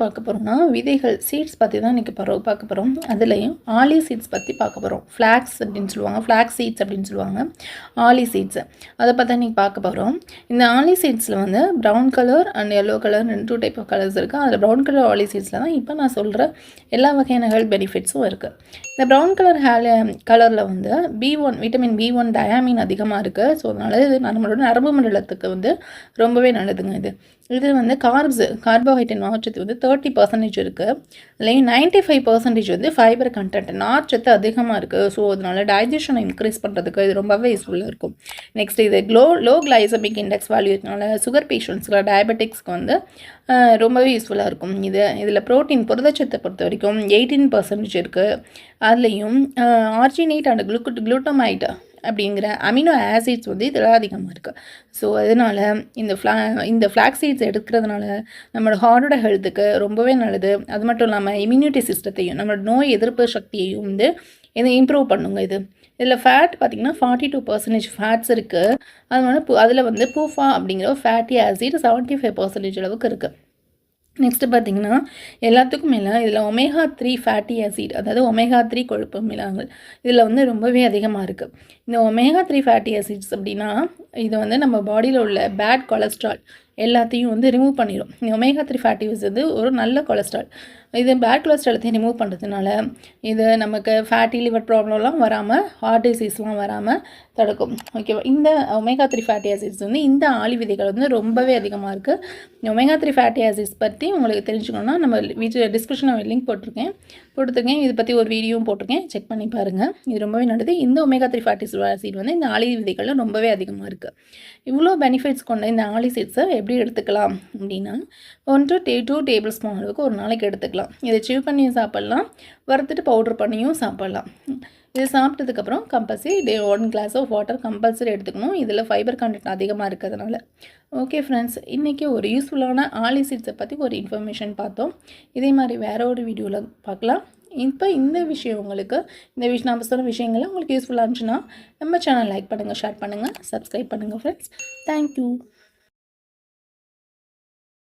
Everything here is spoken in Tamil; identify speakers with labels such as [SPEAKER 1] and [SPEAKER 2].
[SPEAKER 1] பார்க்க போகிறோம்னா விதைகள் சீட்ஸ் பற்றி தான் இன்றைக்கி பரவ பார்க்க போகிறோம் அதுலேயும் ஆலி சீட்ஸ் பற்றி பார்க்க போகிறோம் ஃப்ளாக்ஸ் அப்படின்னு சொல்லுவாங்க. ஃப்ளாக்ஸ் சீட்ஸ் அப்படின்னு சொல்லுவாங்க. ஆலி சீட்ஸ் அதை பற்றி இன்றைக்கி பார்க்க போகிறோம் இந்த ஆலி சீட்ஸில் வந்து brown colour and yellow colour ரெண்டு டூ டைப் ஆஃப் கலர்ஸ் இருக்குது அதில் ப்ரௌன் கலர் ஆலி சீட்ஸில் தான் இப்போ நான் சொல்கிற எல்லா வகையான ஹெல்த் பெனிஃபிட்ஸும் இருக்குது இந்த ப்ரௌன் கலர் ஹேல கலரில் வந்து B one vitamin B one thiamine அதிகமாக இருக்குது ஸோ அதனால் இது நம்மளோட நரம்பு மண்டலத்துக்கு வந்து ரொம்பவே நல்லதுங்க இது. இது வந்து கார்ப்ஸ் கார்போஹைட்ரேட் மாற்றத்தை வந்து தேர்ட்டி பர்சன்டேஜ் இருக்குது அதுலேயும் நைன்ட்டி ஃபைவ் பர்சன்டேஜ் வந்து ஃபைபர் கண்டென்ட் நார்ச்சத்து அதிகமாக இருக்குது ஸோ அதனால் டைஜஷனை இன்க்ரீஸ் பண்ணுறதுக்கு இது ரொம்பவே யூஸ்ஃபுல்லாக இருக்கும். நெக்ஸ்ட் இது க்ளோ லோ கிளைசமிக் இண்டெக்ஸ் வேல்யூனால சுகர் பேஷண்ட்ஸ்க்கு டயபெட்டிக்ஸ்க்கு வந்து ரொம்பவே யூஸ்ஃபுல்லாக இருக்கும். இது இதில் ப்ரோட்டீன் புரதச்சத்தை பொறுத்த வரைக்கும் எயிட்டீன் பர்சன்டேஜ் இருக்குது அதுலேயும் ஆர்ஜினேட் அண்ட் குளுக்கு குளூட்டமைட் அப்படிங்கிற அமினோ ஆசிட்ஸ் வந்து இதில் அதிகமாக இருக்குது ஸோ அதனால் இந்த ஃப்ளா இந்த ஃப்ளாக் சீட்ஸ் எடுக்கிறதுனால நம்மளோட ஹார்டோட ஹெல்த்துக்கு ரொம்பவே நல்லது. அது மட்டும் இல்லாமல் இம்யூனிட்டி சிஸ்டத்தையும் நம்மளோட நோய் எதிர்ப்பு சக்தியையும் வந்து இதை இம்ப்ரூவ் பண்ணுங்க இது. இதில் ஃபேட் பார்த்திங்கன்னா ஃபார்ட்டி டூ பர்சன்டேஜ் ஃபேட்ஸ் இருக்குது அதனால பு அதில் வந்து பூஃபா அப்படிங்கிற fatty acid seventy five percentage அளவுக்கு இருக்குது நெக்ஸ்ட்டு பார்த்தீங்கன்னா எல்லாத்துக்கும் மேலே இதில் ஒமேகா த்ரீ ஃபேட்டி ஆசிட் அதாவது ஒமேகா த்ரீ கொழுப்பு மிலாங்கள் இதில் வந்து ரொம்பவே அதிகமாக இருக்குது இந்த ஒமேகா த்ரீ ஃபேட்டி ஆசிட்ஸ் அப்படின்னா இது வந்து நம்ம பாடியில் உள்ள பேட் கொலஸ்ட்ரால் எல்லாத்தையும் வந்து ரிமூவ் பண்ணிடும் இந்த ஒமேகா த்ரீ ஃபேட்டி ஆசிட்ஸ் வந்து ஒரு நல்ல கொலஸ்ட்ரால் இது பேட் கொலஸ்ட்ராலத்தையும் ரிமூவ் பண்ணுறதுனால இது நமக்கு ஃபேட்டி லிவர் ப்ராப்ளம்லாம் வராமல் ஹார்ட் டிசீஸ்லாம் வராமல் தடுக்கும். ஓகேவா இந்த ஒமேகா த்ரீ ஃபேட்டி ஆசிட்ஸ் வந்து இந்த ஆளி விதைகள் வந்து ரொம்பவே அதிகமாக இருக்குது ஒமேகா த்ரீ ஃபேட்டி ஆசிட்ஸ் பற்றி உங்களுக்கு தெரிஞ்சுக்கணும்னா நம்ம வீட்டு டிஸ்கிரிப்ஷனில் லிங்க் போட்டிருக்கேன். போட்டிருக்கேன். இதை பற்றி ஒரு வீடியோவும் போட்டிருக்கேன். செக் பண்ணி பாருங்கள் இது ரொம்பவே நல்லது. இந்த ஒமேகா த்ரீ ஃபேட்டி ஆசிட் வந்து இந்த ஆளி விதைகளில் ரொம்பவே அதிகமாக இருக்குது இவ்வளோ பெனிஃபிட்ஸ் கொண்ட இந்த ஆளி சீட்ஸை எப்படி எடுத்துக்கலாம் அப்படின்னா one to day two tablespoon அளவுக்கு ஒரு நாளைக்கு எடுத்துக்கலாம். இதை சீவ் பண்ணியும் சாப்பிட்லாம். வறுத்துட்டு பவுட்ரு பண்ணியும் சாப்பிட்லாம். இது சாப்பிட்டதுக்கப்புறம் compulsory day one glass of water compulsory எடுத்துக்கணும். இதில் ஃபைபர் கண்டென்ட் அதிகமாக இருக்கிறதுனால. ஓகே ஃப்ரெண்ட்ஸ் இன்றைக்கி ஒரு யூஸ்ஃபுல்லான ஆலி சீட்ஸை பற்றி ஒரு இன்ஃபர்மேஷன் பார்த்தோம். இதே மாதிரி வேற ஒரு வீடியோவில் பார்க்கலாம். இப்போ இந்த விஷயம் உங்களுக்கு இந்த விஷயம் நம்ம சொன்ன விஷயங்கள்லாம் உங்களுக்கு யூஸ்ஃபுல்லாக இருந்துச்சுன்னா நம்ம சேனல் லைக் பண்ணுங்கள் ஷேர் பண்ணுங்கள் சப்ஸ்கிரைப் பண்ணுங்கள் ஃப்ரெண்ட்ஸ் தேங்க்யூ